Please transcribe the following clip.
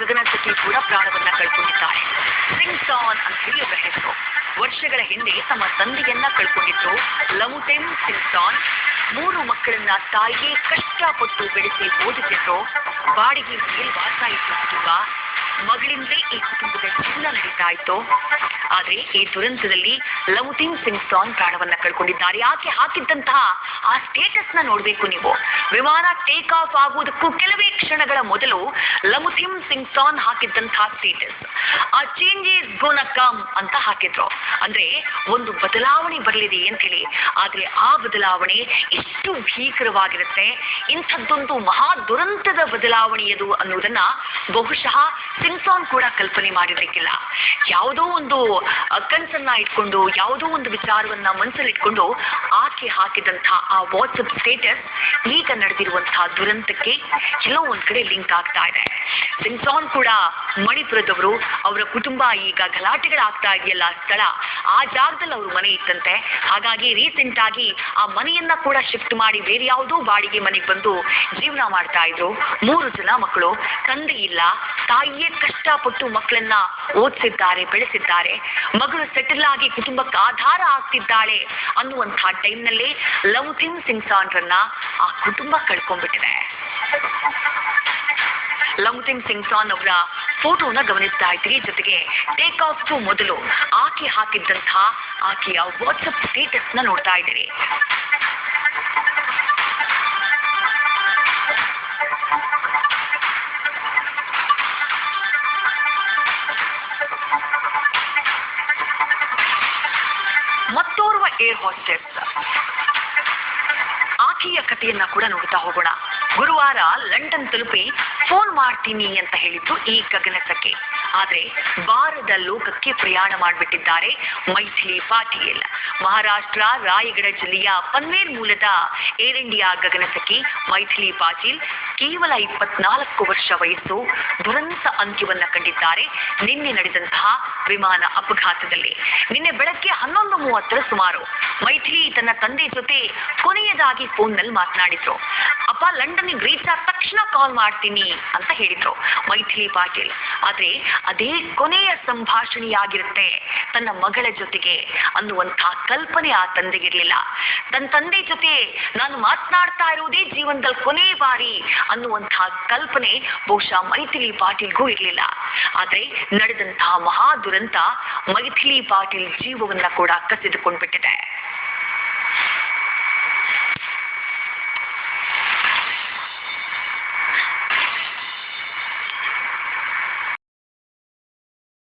ಗಗನಸಖಿ ಕೂಡ ಪ್ರಾಣವನ್ನ ಕಳ್ಕೊಂಡಿದ್ದಾರೆ. ಸಿಂಗ್ಸಾನ್ ಅಂತ ಹೇಳಿ ಅವರ ಹೆಸರು. ವರ್ಷಗಳ ಹಿಂದೆ ತಮ್ಮ ತಂದೆಯನ್ನ ಕಳ್ಕೊಂಡಿದ್ರು ಲಮುಟೆಮ್ ಸಿಂಗ್ಸಾನ್ ಮೂರು ಮಕ್ಕಳನ್ನ ತಾಯಿಯೇ ಕಷ್ಟಪಟ್ಟು ಬೆಳೆಸಿ ಓದಿಸಿದ್ರು ಬಾಡಿಗೆ ಮನೆಯಲ್ಲಿ ವಾಸ ಇತ್ತು ಕುಟುಂಬ. ಈ ಕುಟುಂಬದ ಜೀವನ ನಡೀತಾ ಇತ್ತು. ಆದ್ರೆ ಈ ದುರಂತದಲ್ಲಿ ಲವುತಿನ್ ಸಿಂಗ್ ಸಾಂಗ್ ಪ್ರಾಣವನ್ನ ಕಳ್ಕೊಂಡಿದ್ದಾರೆ. ಯಾಕೆ ಹಾಕಿದ್ದಂತಹ ಆ ಸ್ಟೇಟಸ್ನ ನೋಡ್ಬೇಕು ನೀವು. ವಿಮಾನ ಟೇಕ್ ಆಫ್ ಆಗುವುದಕ್ಕೂ ಕೆಲವೇ ಕ್ಷಣಗಳ ಮೊದಲು ಲಮುಥಿಮ್ ಸಿಂಗ್ ಸಾನ್ ಹಾಕಿದ್ದಂತಹ status a change is gonna come ಅಂತ ಹಾಕಿದ್ರು. ಅಂದ್ರೆ ಒಂದು ಬದಲಾವಣೆ ಬರಲಿದೆ ಅಂತ ಹೇಳಿ ಆದ್ರೆ ಆ ಬದಲಾವಣೆ ಇಷ್ಟು ಭೀಕರವಾಗಿರುತ್ತೆ. ಇಂಥದ್ದೊಂದು ಮಹಾ ದುರಂತದ ಬದಲಾವಣೆಯದು ಅನ್ನೋದನ್ನ ಬಹುಶಃ ಸಿಂಗ್ಸಾನ್ ಕೂಡ ಕಲ್ಪನೆ ಮಾಡಿರ್ಲಿಕ್ಕಿಲ್ಲ. ಯಾವುದೋ ಒಂದು ಕನ್ಸನ್ನ ಇಟ್ಕೊಂಡು, ಯಾವುದೋ ಒಂದು ವಿಚಾರವನ್ನ ಮನಸ್ಸಲ್ಲಿ ಇಟ್ಕೊಂಡು ಆಕೆ ಹಾಕಿದಂತಹ ಆ ವಾಟ್ಸಪ್ ಸ್ಟೇಟಸ್ ಈಗ ನಡೆದಿರುವಂತಹ ದುರಂತಕ್ಕೆ ಎಲ್ಲೋ ಒಂದ್ ಕಡೆ ಲಿಂಕ್ ಆಗ್ತಾ ಇದೆ. ಸಿಂಗ್ಸಾನ್ ಕೂಡ ಮಣಿಪುರದವರು, ಅವರ ಕುಟುಂಬ ಈಗ ಗಲಾಟೆಗಳಾಗ್ತಾ ಇದೆಯಲ್ಲ ಸ್ಥಳ. ಆ ಜಾಗದಲ್ಲಿ ಅವ್ರ ಮನೆ ಇತ್ತಂತೆ. ಹಾಗಾಗಿ ರೀಸೆಂಟ್ ಆಗಿ ಆ ಮನೆಯನ್ನ ಕೂಡ ಶಿಫ್ಟ್ ಮಾಡಿ ಬೇರೆ ಯಾವುದೋ ಬಾಡಿಗೆ ಮನೆಗೆ ಬಂದು ಜೀವನ ಮಾಡ್ತಾ ಇದ್ರು. ಮೂರು ಜನ ಮಕ್ಕಳು, ತಂದೆ ಇಲ್ಲ, ತಾಯಿಯೇ ಕಷ್ಟಪಟ್ಟು ಮಕ್ಕಳನ್ನ ಓದಿಸಿದ್ದಾರೆ, ಬೆಳೆಸಿದ್ದಾರೆ. ಮಗಳು ಸೆಟಲ್ ಆಗಿ ಕುಟುಂಬಕ್ಕೆ ಆಧಾರ ಆಗ್ತಿದ್ದಾಳೆ ಅನ್ನುವಂತಹ ಟೈಮ್ನಲ್ಲೇ ಸಿಂಗ್ ಸಿಂಗ್ಸಾನ್ರನ್ನ ಆ ಕುಟುಂಬ ಕಳ್ಕೊಂಡ್ಬಿಟ್ಟಿದೆ. ಲಮ್ಥಿಂಗ್ ಸಿಂಗ್ಸಾನ್ ಅವರ ಫೋಟೋನ ಗಮನಿಸ್ತಾ ಇದ್ದೀರಿ ಜೊತೆಗೆ ಟೇಕ್ ಆಫ್ ಮೊದಲು ಆಕೆ ಹಾಕಿದ್ದಂತಹ ಆಕೆಯ ವಾಟ್ಸಪ್ ಸ್ಟೇಟಸ್ನ ನೋಡ್ತಾ ಇದ್ದೀರಿ. Air hostess. ಆಕೆಯ ಕಥೆಯನ್ನ ಕೂಡ ನೋಡ್ತಾ ಹೋಗೋಣ. ಗುರುವಾರ ಲಂಡನ್ ತಲುಪಿ ಫೋನ್ ಮಾಡ್ತೀನಿ ಅಂತ ಹೇಳಿದ್ರು ಈ ಗಗನಸಕ್ಕೆ. ಆದ್ರೆ ಬಾರದ ಲೋಕಕ್ಕೆ ಪ್ರಯಾಣ ಮಾಡಿಬಿಟ್ಟಿದ್ದಾರೆ ಮೈಥಿಲಿ ಪಾಟೀಲ್. ಮಹಾರಾಷ್ಟ್ರ, ರಾಯಗಡ ಜಿಲ್ಲೆಯ ಪನ್ವೇರ್ ಮೂಲದ ಏರ್ ಇಂಡಿಯಾ ಗಗನಸಖಿ ಮೈಥಿಲಿ ಪಾಟೀಲ್ ಕೇವಲ ಇಪ್ಪತ್ನಾಲ್ಕು ವರ್ಷ ವಯಸ್ಸು ದುರಂತ ಅಂತ್ಯವನ್ನ ಕಂಡಿದ್ದಾರೆ. ನಿನ್ನೆ ನಡೆದಂತಹ ವಿಮಾನ ಅಪಘಾತದಲ್ಲಿ. ನಿನ್ನೆ ಬೆಳಗ್ಗೆ ಹನ್ನೊಂದು ಮೂವತ್ತರ ಸುಮಾರು ಮೈಥಿಲಿ ತನ್ನ ತಂದೆ ಜೊತೆ ಕೊನೆಯದಾಗಿ ಫೋನ್ನಲ್ಲಿ ಮಾತನಾಡಿದ್ರು. ಅಪ್ಪ ಲಂಡನ್ಗೆ ರೀಚ್ ಆದ ತಕ್ಷಣ ಕಾಲ್ ಮಾಡ್ತೀನಿ ಅಂತ ಹೇಳಿದ್ರು ಮೈಥಿಲಿ ಪಾಟೀಲ್ ಆದ್ರೆ ಅದೇ ಕೊನೆಯ ಸಂಭಾಷಣೆಯಾಗಿರುತ್ತೆ ತನ್ನ ಮಗಳ ಜೊತೆಗೆ ಅನ್ನುವಂತಹ ಕಲ್ಪನೆ ಆ ತಂದೆಗಿರ್ಲಿಲ್ಲ. ತನ್ನ ತಂದೆ ಜೊತೆ ನಾನು ಮಾತನಾಡ್ತಾ ಇರುವುದೇ ಜೀವನದಲ್ಲಿ ಕೊನೆ ಬಾರಿ ಅನ್ನುವಂತಹ ಕಲ್ಪನೆ ಬಹುಶಃ ಮೈಥಿಲಿ ಪಾಟೀಲ್ಗೂ ಇರಲಿಲ್ಲ. ಆದ್ರೆ ನಡೆದಂತಹ ಮಹಾ ದುರಂತ ಮೈಥಿಲಿ ಪಾಟೀಲ್ ಜೀವವನ್ನ ಕೂಡ ಕಸಿದುಕೊಂಡ್ಬಿಟ್ಟಿದೆ.